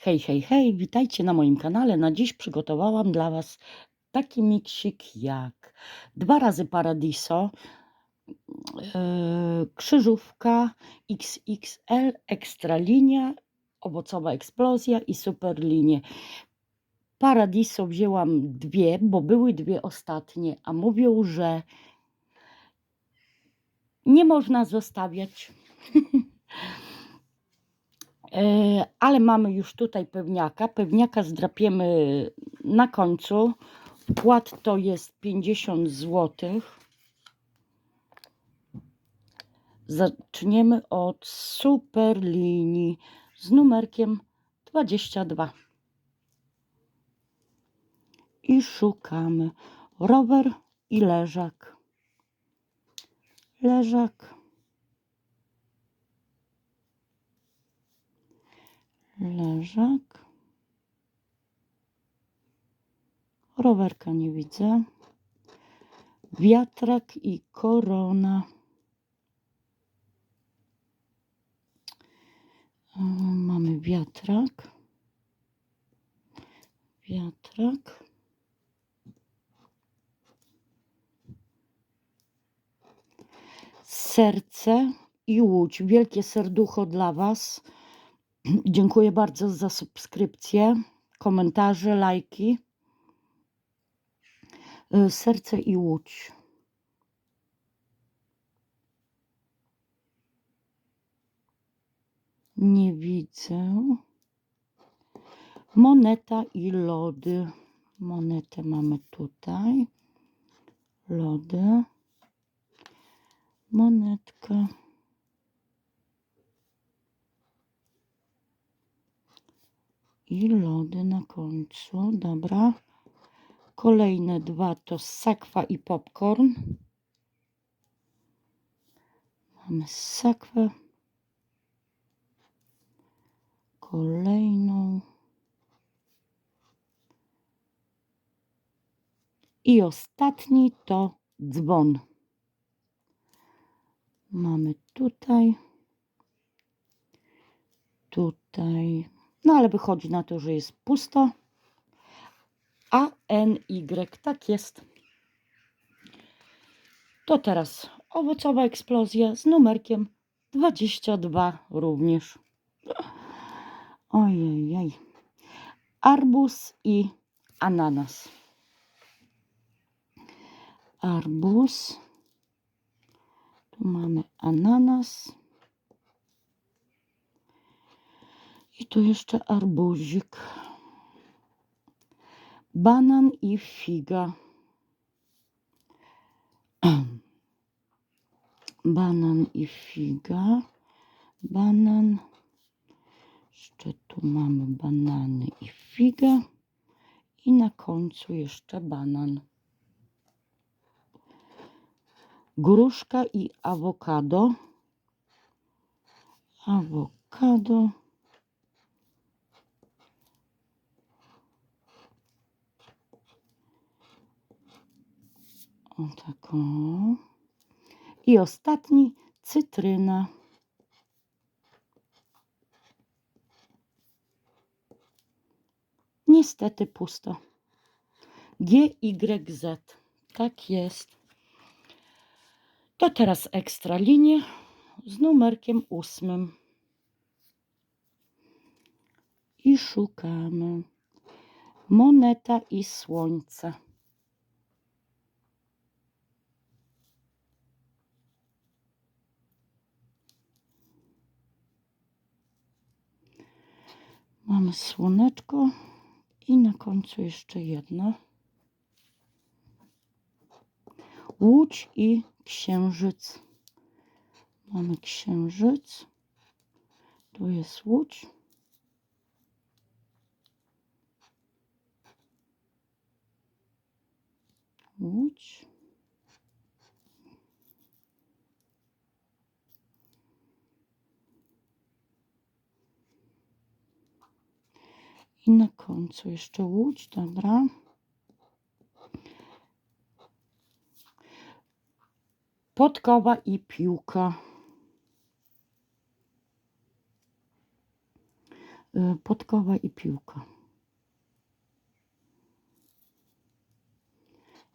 Hej, hej, hej, witajcie na moim kanale. Na dziś przygotowałam dla Was taki miksik jak dwa razy Paradiso, yy, krzyżówka XXL, ekstra linia, owocowa eksplozja i super linie. Paradiso wzięłam dwie, bo były dwie ostatnie, a mówią, że nie można zostawiać. E, ale mamy już tutaj pewniaka. Pewniaka zdrapiemy na końcu. Wkład to jest 50 zł. Zaczniemy od super linii z numerkiem 22. I szukamy rower i leżak. Leżak. Leżak. Rowerka nie widzę. Wiatrak i korona. E, Mamy wiatrak. Wiatrak. Serce i łódź. Wielkie serducho dla Was. Dziękuję bardzo za subskrypcję, komentarze, lajki. Y, Serce i łódź. Nie widzę. Moneta i lody. Monetę mamy tutaj. Lody. Monetka. I lody na końcu. Dobra. Kolejne dwa to sakwa i popcorn. Mamy sakwę. Kolejną. I ostatni to dzwon. Mamy tutaj. Tutaj no ale wychodzi na to, że jest pusto. A, N, Y, tak jest. To teraz owocowa eksplozja z numerkiem 22 również. Ojej. Arbuz i ananas. Arbuz. Tu mamy ananas. I tu jeszcze arbuzik. Banan i figa. Banan i figa. Banan. Jeszcze tu mamy banany i figa. I na końcu jeszcze banan. Gruszka i awokado. Awokado. O taką. I ostatni cytryna. Niestety pusto. GYZ. Tak jest. To teraz ekstra linie z numerkiem ósmym. I szukamy. Moneta i słońce. Mamy słoneczko i na końcu jeszcze jedno. Łódź i księżyc. Mamy księżyc. Tu jest łódź. Łódź. I na końcu jeszcze łódź, dobra. Podkowa i piłka. Y, Podkowa i piłka.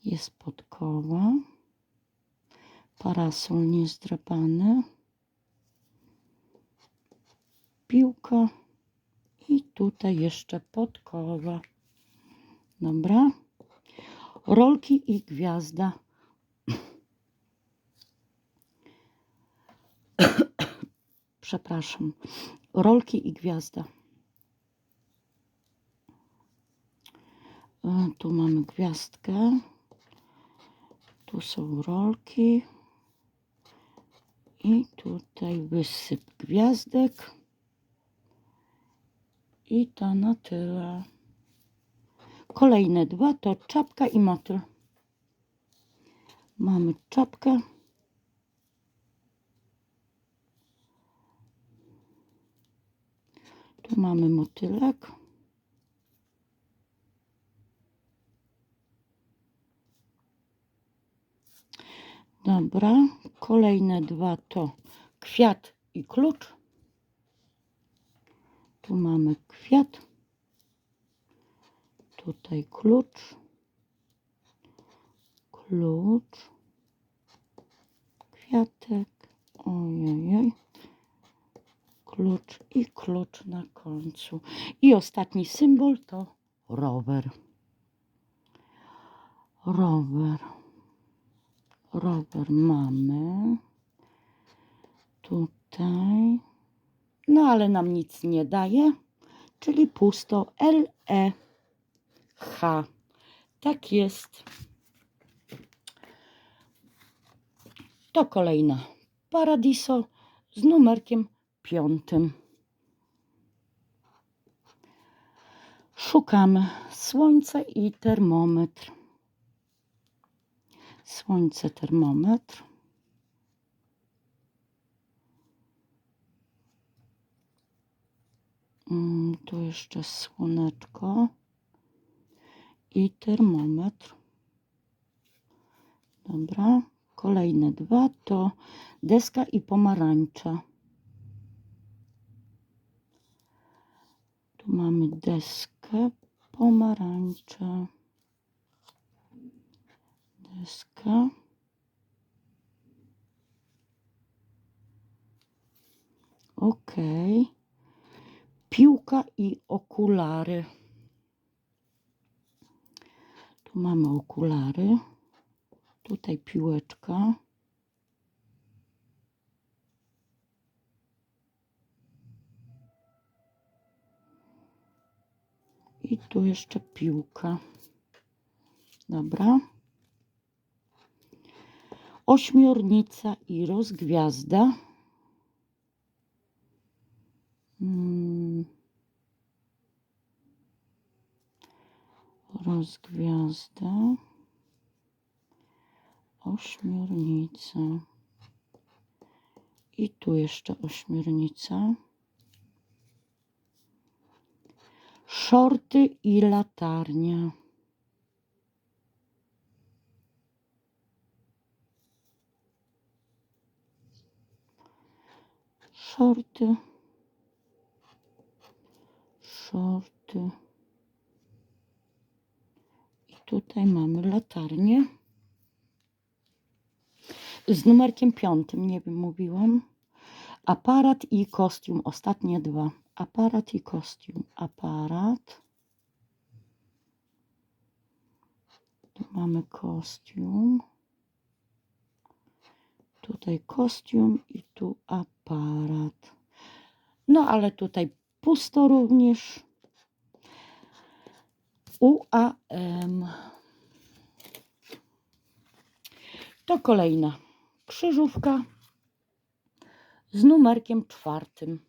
Jest podkowa. Parasol niezdrapany. Piłka. I tutaj jeszcze podkowa. Dobra. Rolki i gwiazda. Przepraszam. Rolki i gwiazda. E, Tu mamy gwiazdkę. Tu są rolki. I tutaj wysyp gwiazdek. I to na tyle. Kolejne dwa to czapka i motyl. Mamy czapkę. Tu mamy motylek. Dobra, kolejne dwa to kwiat i klucz. Tu mamy kwiat. Tutaj klucz. Klucz. Kwiatek. Ojej. Klucz i klucz na końcu. I ostatni symbol to rower. Rower. Rower mamy. Tutaj. No ale nam nic nie daje. Czyli pusto. L, E, H. Tak jest. To kolejna Paradiso z numerkiem piątym. Szukamy słońce i termometr. Słońce, termometr. Tu jeszcze słoneczko i termometr. Dobra. Kolejne dwa to deska i pomarańcza. Tu mamy deskę, pomarańczę, deska. Ok. Piłka i okulary. Tu mamy okulary. Tutaj piłeczka. I tu jeszcze piłka. Dobra. Ośmiornica i rozgwiazda. Rozgwiazda. Ośmiornica. I tu jeszcze ośmiornica. Szorty i latarnia. Szorty. Szorty. Tutaj mamy latarnię. Z numerkiem piątym, nie wiem, mówiłam. Aparat i kostium, ostatnie dwa. Aparat i kostium. Aparat. Tu mamy kostium. Tutaj kostium i tu aparat. No ale tutaj pusto również. UAM. To kolejna krzyżówka z numerkiem czwartym.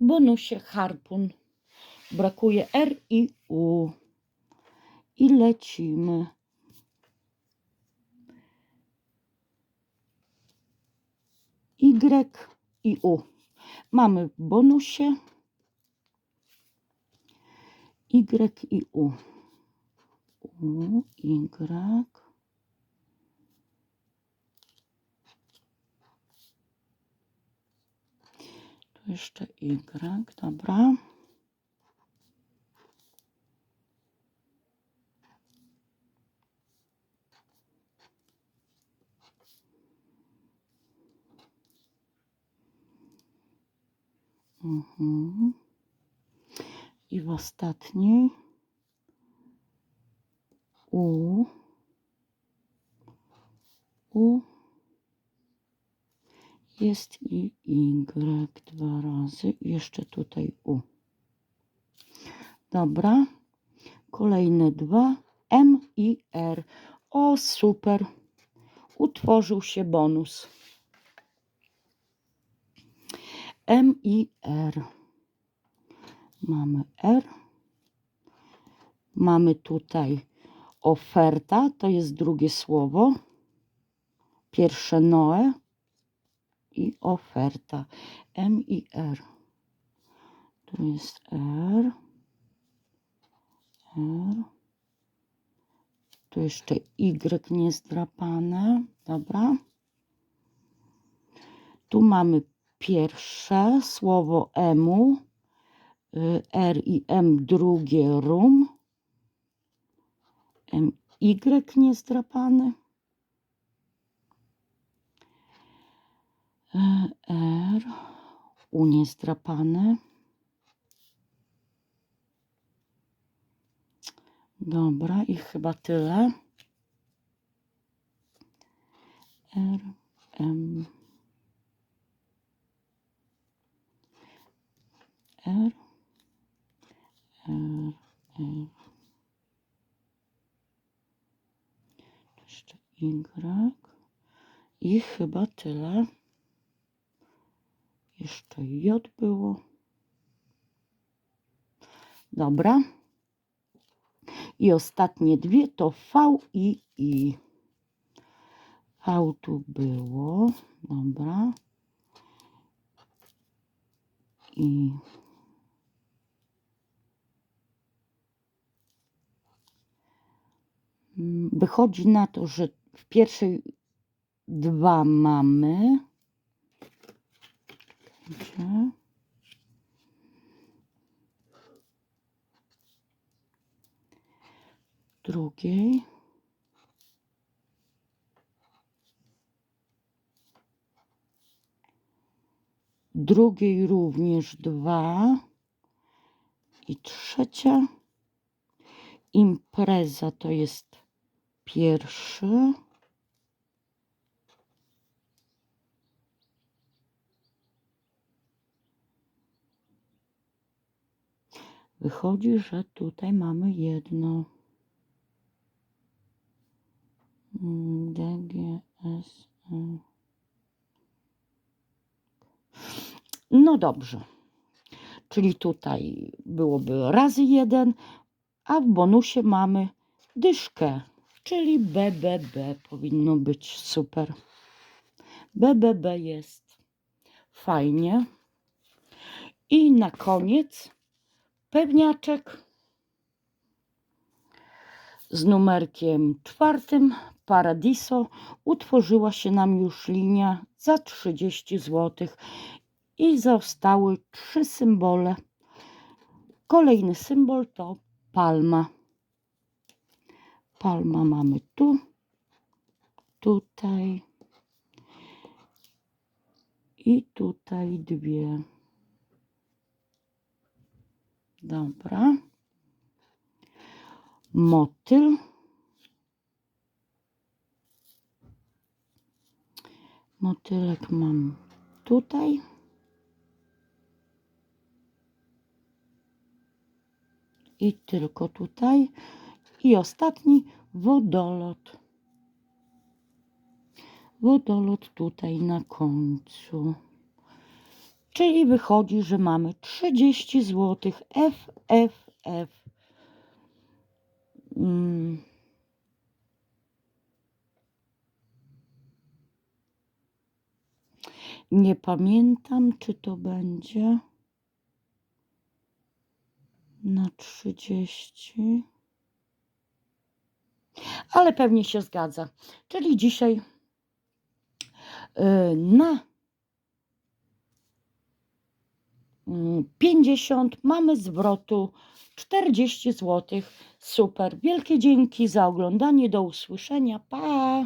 Bonusie harpun. Brakuje R i U. I lecimy. Y i U. Mamy w bonusie Y i U. U, Y. Tu jeszcze Y, dobra. Mhm. I w ostatniej U, U jest i Y dwa razy. I jeszcze tutaj U. Dobra. Kolejne dwa. M i R. O, super. Utworzył się bonus. M i R. Mamy R. Mamy tutaj oferta, to jest drugie słowo. Pierwsze Noe i oferta. M i R. Tu jest R. R. Tu jeszcze Y niezdrapane. Dobra. Tu mamy pierwsze słowo emu. R i M drugie rum. M Y niezdrapany. R. U niezdrapane. Dobra, i chyba tyle. R, M, R, Jeszcze Y. I chyba tyle. Jeszcze J było. Dobra. I ostatnie dwie to V i I. V tu było. Dobra. I wychodzi na to, że w pierwszej dwa mamy. Drugiej. Drugiej również dwa. I trzecia. Impreza to jest pierwszy. Wychodzi, że tutaj mamy jedno. D, G, S, E. No dobrze. Czyli tutaj byłoby razy jeden, a w bonusie mamy dyszkę, czyli BBB powinno być super. BBB jest fajnie. I na koniec pewniaczek z numerkiem czwartym Paradiso utworzyła się nam już linia za 30 zł i zostały trzy symbole. Kolejny symbol to palma. Palma mamy tu, tutaj i tutaj dwie. Dobra. Motyl. Motylek mam tutaj. I tylko tutaj. I ostatni wodolot. Wodolot tutaj na końcu. Czyli wychodzi, że mamy 30 zł. F, F, F. Mm. Nie pamiętam, czy to będzie na 30. Ale pewnie się zgadza. Czyli dzisiaj yy, na mm, 50, mamy zwrotu 40 zł. Super. Wielkie dzięki za oglądanie. Do usłyszenia. Pa!